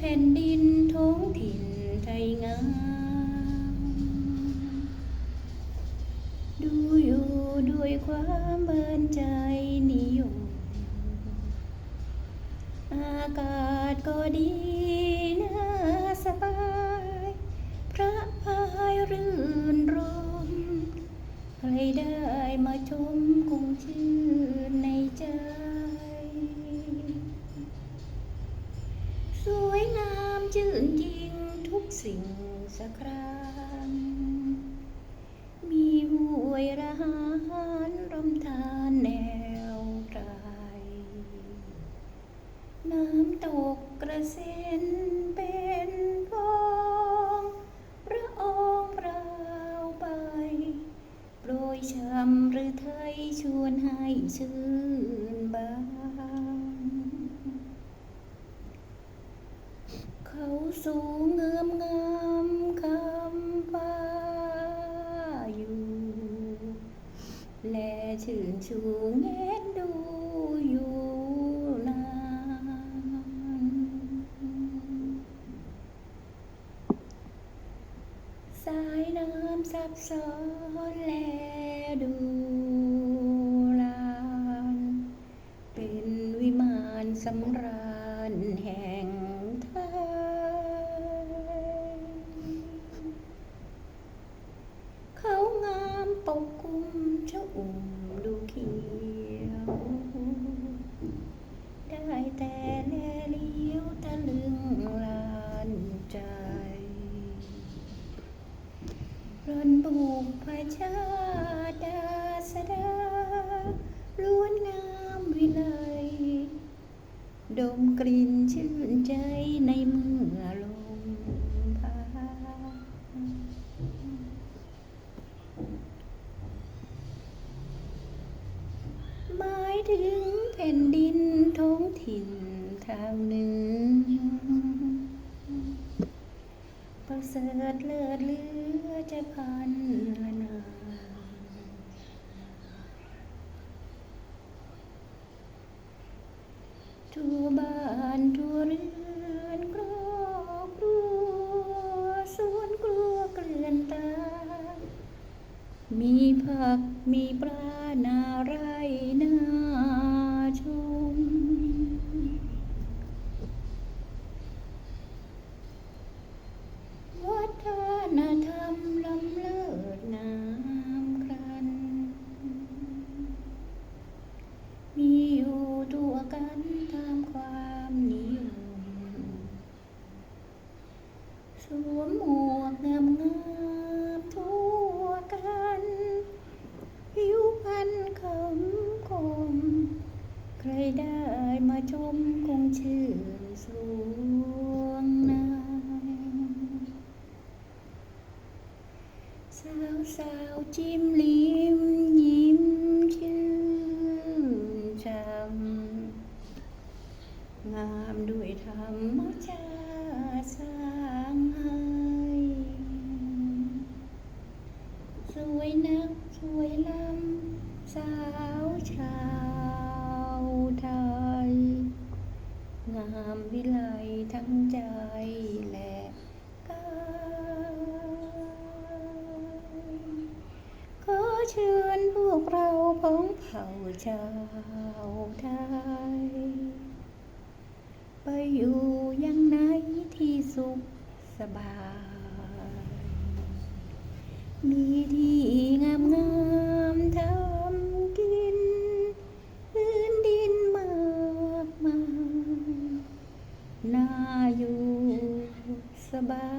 แผ่นดินท้องถิ่นไทยงาม ดูอยู่ด้วยความเบินใจนิยม อากาศก็ดีน่าสบาย พระพายรื่นรม ใครได้มาชมคงชื่น สักครั้ง มีห้วยระหารรมทานแนวไกลน้ำตกกระเซ็นเป็นฟองระอองราวไป โปรยช้ำหรือไทยชวนให้ชื่นบานเขาสูงเงือมงาม และชื่นชูแงนดูอยู่นานสายน้ำซับซ้อนแลดูลาน เป็นวิมานสำราญแห่งไทย เขางามปกคลุมชะ อุ่มดูเขียว ได้แต่แลเลี้ยวตะลึงลานใจรันบุกพชา ถึงแผ่นดินท้องถิ่นทางเหนือประเสริฐเลิศเลือจะพันละนาทั่วบ้านทั่วเรือน มีผักมีปลานาไรนาชม วัฒนธรรมล้ำเลิศงามครัน มีอยู่ตัวกันตามความนิยม สวมหมวกงามงามๆทั่วกัน ผิวพรรณคำคม ใค รได้มาชมคงชื่นสวงนายสาวสาวจิ้มลิ้มยิ้มชื่นช่ำงามด้วยธรรมชาติสร้างให้สวยนักสวยล้ำสาวชา ทั้งใจและกายขอเชิญพวกเราพ้องเผ่าชาวไทยไปอยู่ยังไหนที่สุขสบาย มีที่งามงาม สบาย